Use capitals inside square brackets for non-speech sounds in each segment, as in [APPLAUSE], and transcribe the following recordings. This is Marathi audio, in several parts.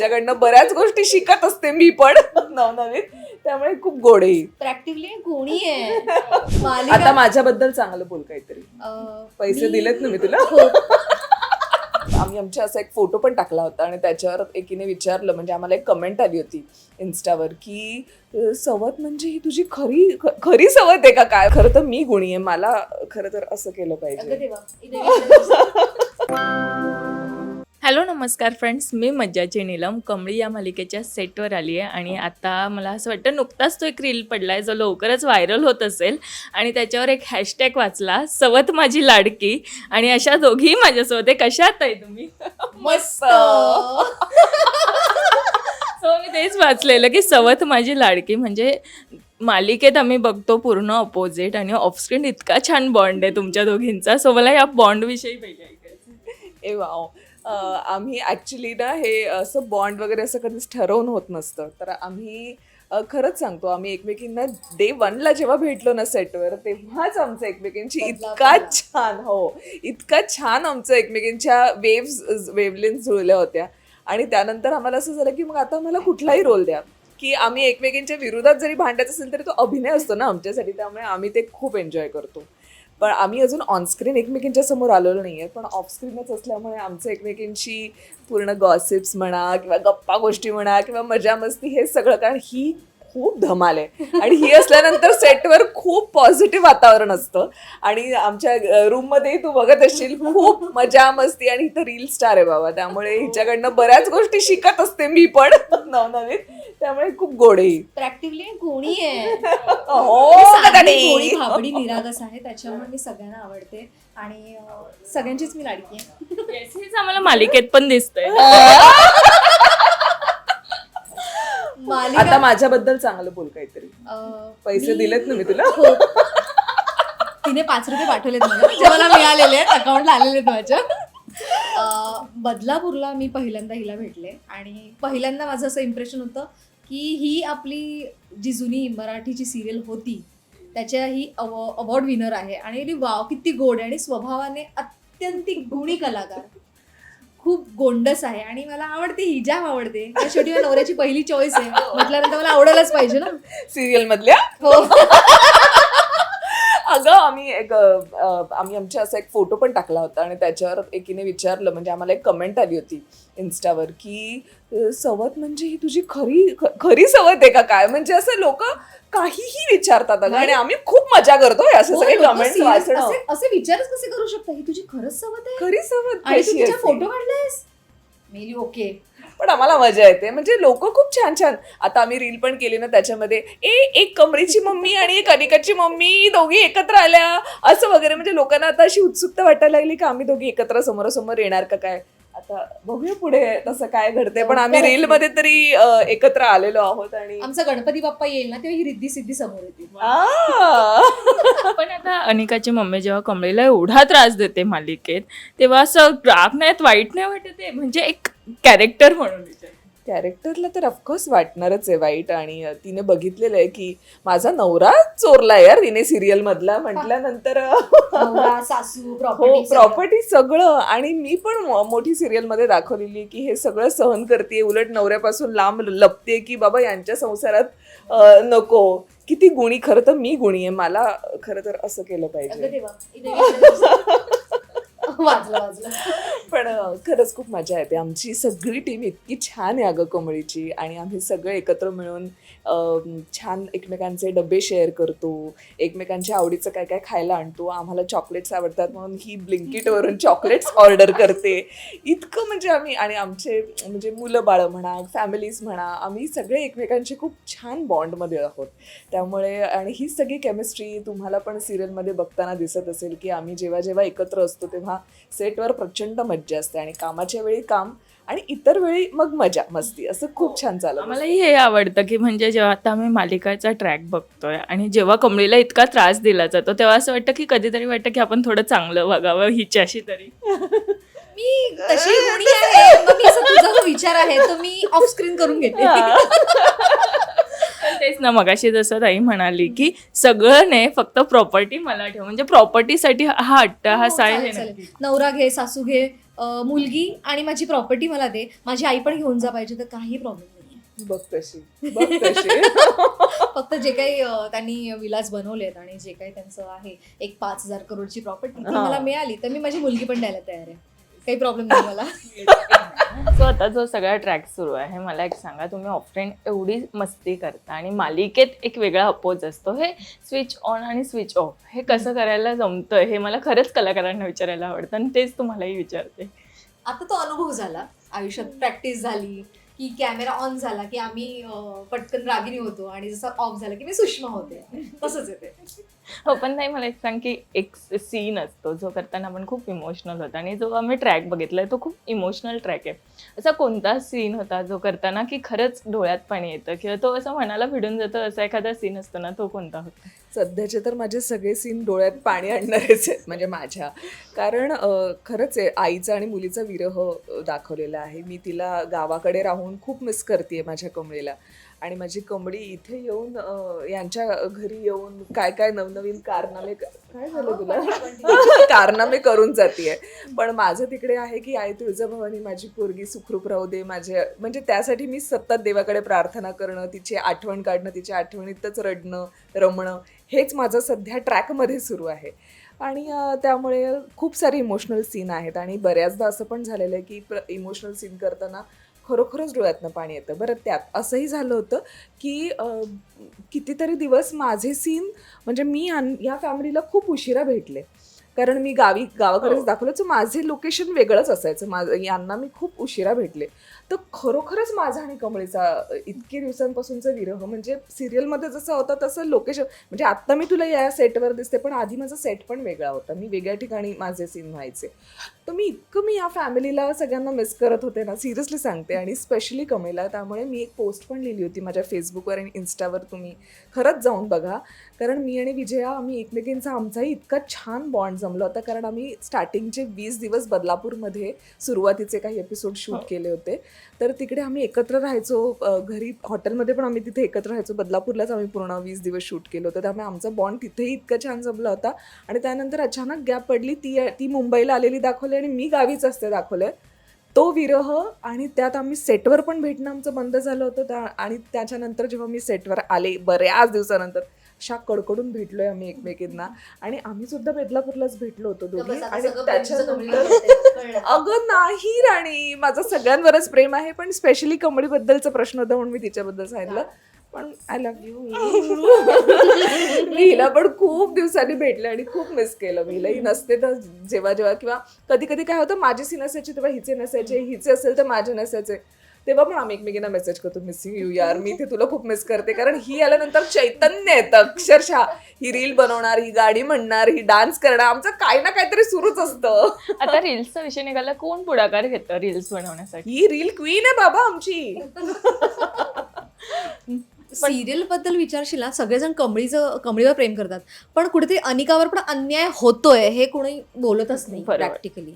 हिच्याकडनं बऱ्याच गोष्टी शिकत असते मी पण. नवनवीन. त्यामुळे खूप गोड आहे. प्रॅक्टिकली गुणी आहे. [LAUGHS] आता माझ्याबद्दल चांगलं बोल काहीतरी. अं, पैसे मी- दिलेत ना मी तुला? हो. [LAUGHS] आम्ही आमच्या असा एक फोटो पण टाकला होता आणि त्याच्यावर एकीने विचारलं म्हणजे आम्हाला एक कमेंट आली होती इन्स्टावर की अ, सवत म्हणजे ही तुझी खरी ख- खरी सवत आहे का काय? खरं तर मी गुणी आहे. मला खरं तर असं केलं अगं पाहिजे देवा, इथे विचारायचं. [LAUGHS] हॅलो नमस्कार फ्रेंड्स मी मज्जाची नीलम. कमळी या मालिकेच्या सेटवर आली आहे आणि आता मला असं वाटतं नुकताच तो एक रील पडला आहे जो लवकरच व्हायरल होत असेल. आणि त्याच्यावर एक हॅशटॅग वाचला सवत माझी लाडकी. आणि अशा दोघीही माझ्यासोबत आहे. कशात आहे तुम्ही? मस्त. [LAUGHS] सो मी तेच वाचलेलं की सवत माझी लाडकी. म्हणजे मालिकेत आम्ही बघतो पूर्ण अपोजिट आणि ऑफस्क्रीन इतका छान बॉन्ड आहे तुमच्या दोघींचा. सो मला या बॉन्डविषयी पहिले ऐकायचं ए वाव. आम्ही ॲक्च्युली ना हे असं बॉन्ड वगैरे असं कधीच ठरवून होत नसतं. तर आम्ही खरंच सांगतो आम्ही एकमेकींना डे वनला जेव्हा भेटलो ना सेटवर तेव्हाच आमचं एकमेकींची इतका. छान हो इतका छान आमचं एकमेकींच्या वेव्स वेवलेन्स जुळल्या होत्या. आणि त्यानंतर आम्हाला असं झालं की मग आता मला कुठलाही रोल द्या. की आम्ही एकमेकींच्या विरोधात जरी भांडायचं असेल तरी तो अभिनय असतो ना आमच्यासाठी त्यामुळे आम्ही ते खूप एन्जॉय करतो. पण आम्ही अजून ऑनस्क्रीन एकमेकींच्या समोर आलेलो नाही आहे पण ऑफस्क्रीनच असल्यामुळे आमचं एकमेकींशी पूर्ण गॉसिप्स म्हणा किंवा गप्पा गोष्टी म्हणा किंवा मजा मस्ती हे सगळं कारण ही खूप धमाल आहे. आणि ही असल्यानंतर सेटवर खूप पॉझिटिव्ह वातावरण असतं. आणि आमच्या रूममध्ये तू बघत असशील खूप मजा मस्ती आणि इथं रील स्टार आहे बाबा. त्यामुळे हिच्याकडनं बऱ्याच गोष्टी शिकत असते मी पण नवनवीन. त्यामुळे खूप गोड आहे ही. प्रॅक्टिकली गुणी आहे. हो निरागस आहे. त्याच्यामुळे मी सगळ्यांना आवडते. आणि सगळ्यांचीच मी लाडकी आहे. आम्हाला मालिकेत पण दिसतंय. मालिका आता माझ्याबद्दल चांगलं बोल काहीतरी. अं, पैसे मी- दिलेत ना मी तुला? हो. तिने पाच रुपये पाठवलेत मला जे मला मिळालेले आहेत अकाउंटला आलेले आहेत माझ्या. अं, बदलापूरला मी पहिल्यांदा हिला भेटले आणि पहिल्यांदा माझं असं इम्प्रेशन होतं की ही आपली जी जुनी मराठीची सिरियल होती त्याच्या ही अवॉर्ड विनर आहे. आणि ती वाव किती गोड आहे आणि स्वभावाने अत्यंत गुणी कलाकार. खूप गोंडस आहे आणि मला आवडते ही जाम आवडते शेवटी नवऱ्याची पहिली चॉईस आहे. म्हटल्यानंतर मला आवडायलाच पाहिजे ना. सिरियल मधल्या? हो. एक आम्ही आमच्या असा एक फोटो पण टाकला होता आणि त्याच्यावर एकीने विचारलं म्हणजे आम्हाला एक कमेंट आली होती इन्स्टावर की सवत म्हणजे ही तुझी खरी खरी सवत आहे का काय? म्हणजे असं लोक काहीही विचारतात अगं. आणि आम्ही खूप मजा करतोय असे हो, सगळे वाचणं असे विचारच कसे करू शकता? ही तुझी खरंच सवत आहे? खरी सवत? फोटो काढलायस? मेली ओके. पण आम्हाला मजा येते. म्हणजे लोक खूप छान छान. आता आम्ही रील पण केली ना त्याच्यामध्ये. ए एक कमरेची मम्मी आणि एक अनिकाची मम्मी दोघी एकत्र आल्या. असं वगैरे. म्हणजे लोकांना आता अशी उत्सुकता वाटायला लागली की आम्ही दोघी एकत्र समोरासमोर येणार का काय? आता बघूया पुढे तसं काय घडते पण आम्ही रील मध्ये तरी अं, एकत्र आलेलो आहोत आणि आमचा गणपती बाप्पा येईल ना तेव्हा ही रिद्धी सिद्धी समोर येते आ. [LAUGHS] पण आता अनिकाची मम्मी जेव्हा कमळीला एवढा त्रास देते मालिकेत तेव्हा असं राग नाहीत वाईट नाही वाटत आहे म्हणजे एक कॅरेक्टर म्हणून. कॅरेक्टरला तर ऑफकोर्स वाटणारच आहे वाईट. आणि तिने बघितलेलं आहे की माझा नवरा चोरला यार तिने सिरियल मधला म्हटल्यानंतर हो प्रॉपर्टी प्रॉपर्टी सगळं. आणि मी पण मोठी सिरियलमध्ये दाखवलेली की हे सगळं सहन करते उलट नवऱ्यापासून लांब लपते की बाबा यांच्या संसारात नको. किती गुणी खरं तर मी गुणी आहे. मला खरं तर असं केलं पाहिजे. [LAUGHS] [LAUGHS] वाजलं वाजलं. पण खरंच खूप मजा येते. आमची सगळी टीम इतकी छान आहे अगं कोंबडीची आणि आम्ही सगळे एकत्र मिळून अं, छान एकमेकांचे डबे शेअर करतो. एकमेकांच्या आवडीचं काय काय खायला आणतो. आम्हाला चॉकलेट्स आवडतात म्हणून ही ब्लिंकिटवरून चॉकलेट्स ऑर्डर करते. इतकं म्हणजे आम्ही आणि आमचे म्हणजे मुलं बाळं म्हणा फॅमिलीज म्हणा आम्ही सगळे एकमेकांचे खूप छान बॉन्डमध्ये आहोत. त्यामुळे आणि ही सगळी केमिस्ट्री तुम्हाला पण सिरियलमध्ये बघताना दिसत असेल की आम्ही जेव्हा जेव्हा एकत्र असतो तेव्हा सेटवर प्रचंड मज्जा असते आणि कामाच्या वेळी काम आणि इतर वेळी मग मजा मस्ती. असं खूप छान चालत. आम्हालाही हे आवडतं की म्हणजे जेव्हा आता आम्ही मालिकाचा ट्रॅक बघतोय आणि जेव्हा कमळीला इतका त्रास दिला जातो तेव्हा असं वाटतं की कधीतरी वाटतं की आपण थोडं चांगलं वागावं हिच्याशी तरी. [LAUGHS] मी तशी गुणी आहे. मग मी असं तुझा जो विचार आहे तो मी ऑफ स्क्रीन करून घेते. [LAUGHS] तेच ना मगाशी जसं ताई म्हणाली की सगळं नाही फक्त प्रॉपर्टी मला ठेव म्हणजे प्रॉपर्टीसाठी हा हट्ट हा हो, साय चालेल, हे चालेल. नवरा घे सासू घे अं, मुलगी आणि माझी प्रॉपर्टी मला दे. माझी आई पण घेऊन जा पाहिजे तर काही प्रॉब्लेम नाही. बघ [LAUGHS] फक्त जे काही अं, त्यांनी विलास बनवलेत आणि जे काही त्यांचं आहे एक पाच हजार करोडची प्रॉपर्टी ती हा. मला मिळाली तर मी माझी मुलगी पण द्यायला तयार आहे. काही प्रॉब्लेम नाही मला. [LAUGHS] सो आता जो सगळा ट्रॅक सुरू आहे मला एक सांगा तुम्ही ऑफरेन एवढी मस्ती करता आणि मालिकेत एक वेगळा अपोज असतो. हे स्विच ऑन आणि स्विच ऑफ हे कसं करायला जमतं हे मला खरंच कलाकारांना विचारायला आवडतं आणि तेच तुम्हालाही विचारते. आता तो अनुभव झाला. आयुष्यात प्रॅक्टिस झाली. की कॅमेरा ऑन झाला की आम्ही पटकन रागिनी होतो आणि जसं ऑफ झाला की मी सुषमा होते. तसंच येते हो पण नाही मला एक सांग की एक सीन असतो जो करताना आपण खूप इमोशनल होता आणि जो आम्ही ट्रॅक बघितलाय तो खूप इमोशनल ट्रॅक आहे. असा कोणता सीन होता जो करताना की खरंच डोळ्यात पाणी येतं किंवा तो असं मनाला भिडून जातो असा एखादा सीन असतो ना तो कोणता होता? सध्याचे तर माझे सगळे सीन डोळ्यात पाणी आणणारेच आहेत म्हणजे माझ्या. कारण खरंच आहे आईचा आणि मुलीचा विरह दाखवलेला आहे. मी तिला गावाकडे राहून खूप मिस करते माझ्या कमळीला. आणि माझी कमळी इथे येऊन यांच्या घरी येऊन काय काय नवनवीन कारनामे काय झालं तुला? [LAUGHS] कारनामे करून जाते पण माझं तिकडे आहे की आई तुळजाभवानी माझी पोरगी सुखरूप राहू दे माझे म्हणजे त्यासाठी मी सतत देवाकडे प्रार्थना करणं तिची आठवण काढणं तिच्या आठवणीतच रडणं रमणं हेच माझं सध्या ट्रॅकमध्ये सुरू आहे. आणि त्यामुळे खूप सारे इमोशनल सीन आहेत. आणि बऱ्याचदा असं पण झालेलं आहे की प्र इमोशनल सीन करताना खरोखरच डोळ्यातनं पाणी येतं. बरं त्यात असंही झालं होतं की कितीतरी दिवस माझे सीन म्हणजे मी यां- या फॅमिलीला खूप उशिरा भेटले. कारण मी गावी गावाकडेच हो. दाखवलं तर माझे लोकेशन वेगळंच असायचं. माझं यांना मी खूप उशिरा भेटले. तर खरोखरच माझा आणि कमळीचा इतके दिवसांपासूनचा विरह म्हणजे सिरियलमध्ये जसं होता तसं लोकेशन म्हणजे आत्ता मी तुला या सेटवर दिसते पण आधी माझा सेट पण वेगळा होता. मी वेगळ्या ठिकाणी माझे सीन व्हायचे. तर मी इतकं मी या फॅमिलीला सगळ्यांना मिस करत होते ना सिरियसली सांगते. आणि स्पेशली कमेला त्यामुळे मी एक पोस्ट पण लिहिली होती माझ्या फेसबुकवर आणि इन्स्टावर तुम्ही खरंच जाऊन बघा. कारण मी आणि विजया आम्ही एकमेकींचा आमचाही इतका छान बॉन्ड जमला होता. कारण आम्ही स्टार्टिंगचे वीस दिवस बदलापूरमध्ये सुरुवातीचे काही एपिसोड शूट हो. केले होते. तर तिकडे आम्ही एकत्र राहायचो. घरी हॉटेलमध्ये पण आम्ही तिथे एकत्र राहायचो. बदलापूरलाच आम्ही पूर्ण वीस दिवस शूट केलं होतं. त्यामुळे आमचा बॉन्ड तिथेही इतका छान जमला होता. आणि त्यानंतर अचानक गॅप पडली. ती ती मुंबईला आलेली दाखवली आणि मी गावीच असते दाखवले. तो विरह आणि त्यात आम्ही सेटवर पण भेटणं आमचं बंद झालं होतं. त्या आणि त्याच्यानंतर जेव्हा मी सेटवर आले बऱ्याच दिवसानंतर अशा कडकडून भेटलोय आम्ही एकमेकींना. आणि आम्ही सुद्धा बदलापूरलाच भेटलो होतो दोघी. आणि त्याच्यानंतर अगं नाही राणी माझं सगळ्यांवरच प्रेम आहे पण स्पेशली कमळीबद्दलचा प्रश्न होता म्हणून मी तिच्याबद्दल सांगितलं. पण आय लव्ह यू मी हिला पण खूप दिवसांनी भेटले आणि खूप मिस केलं. मी हिला ही नसते तर जेव्हा जेव्हा किंवा कधी कधी काय होतं माझे सीन असायचे तेव्हा हिचे नसायचे हिचे असेल तर माझे नसायचे. तेव्हा पण आम्ही एकमेकींना मेसेज करतो मिसिंग यू यार मी ते तुला खूप मिस करते. कारण ही आल्यानंतर चैतन्य येतं अक्षरशः. ही रील बनवणार ही गाडी म्हणणार ही डान्स करणार आमचं काही ना काहीतरी सुरूच असतं. आता रील्सचा विषय निघाला कोण पुढाकार घेतं रील्स बनवण्यासाठी? ही रील क्वीन आहे बाबा आमची. [LAUGHS] सिरियलबद्दल विचारशील ना सगळेजण कमळीचं कमळीवर प्रेम करतात. पण कुठेतरी अनिकावर पण अन्याय होतोय हे कोणी बोलतच नाही. प्रॅक्टिकली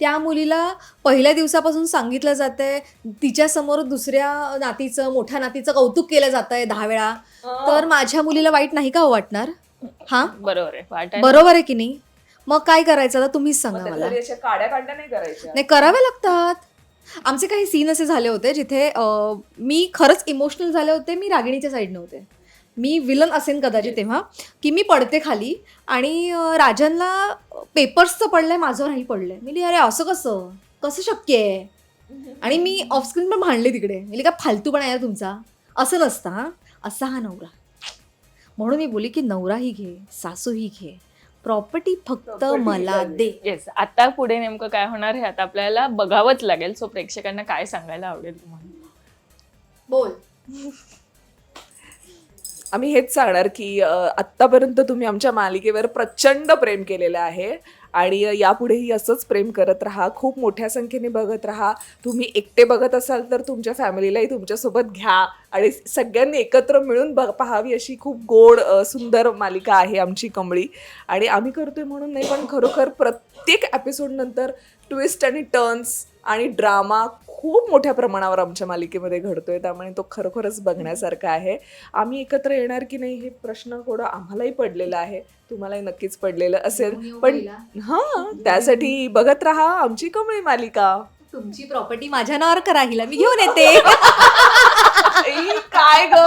त्या मुलीला पहिल्या दिवसापासून सांगितलं जातंय तिच्या समोर दुसऱ्या नातीचं मोठ्या नातीचं कौतुक केलं जात आहे दहा वेळा. तर माझ्या मुलीला वाईट नाही का हो वाटणार? हा? बरोबर आहे. बरोबर आहे की नाही? मग काय करायचं? आता तुम्हीच सांगा मला. काड्या काढल्या नाही करायच्या. नाही करावे लागतात. आमचे काही सीन असे झाले होते जिथे अं, मी खरंच इमोशनल झाले होते मी रागिणीच्या साईडने होते मी विलन असेन कदाचित तेव्हा की मी पडते खाली आणि अं, राजनला पेपर्सचं पडलंय माझं नाही पडलंय. मी अरे असं कसं? कसं शक्य आहे? आणि मी ऑफस्क्रीन पण भांडले तिकडे. मी का फालतूपणा आहे यार तुमचा? असं नसतं हा? असा हा नवरा. म्हणून मी बोली की नवराही घे सासूही घे प्रॉपर्टी फक्त मला. दे. येस आता पुढे नेमकं काय होणार हे आता आपल्याला बघावंच लागेल. सो प्रेक्षकांना काय सांगायला आवडेल तुम्हाला? बोल. आम्ही हेच सांगणार की आत्तापर्यंत तुम्ही आमच्या मालिकेवर प्रचंड प्रेम केलेलं आहे आणि यापुढेही असंच प्रेम करत राहा. खूप मोठ्या संख्येने बघत राहा. तुम्ही एकटे बघत असाल तर तुमच्या फॅमिलीलाही तुमच्यासोबत घ्या आणि सगळ्यांनी एकत्र मिळून बघ पाहावी अशी खूप गोड सुंदर मालिका आहे आमची कमळी. आणि आम्ही करतोय म्हणून नाही पण खरोखर प्रत्येक एपिसोडनंतर ट्विस्ट आणि टर्न्स आणि ड्रामा खूप मोठ्या प्रमाणावर आमच्या मालिकेमध्ये घडतोय त्यामुळे तो खरोखरच बघण्यासारखा आहे. आम्ही एकत्र येणार की नाही हे प्रश्न थोडं आम्हालाही पडलेला आहे तुम्हालाही नक्कीच पडलेलं असेल. पण. हा त्यासाठी बघत राहा आमची कमळी मालिका. तुमची प्रॉपर्टी माझ्या नावावर करा हिला मी घेऊन येते. [LAUGHS] काय ग?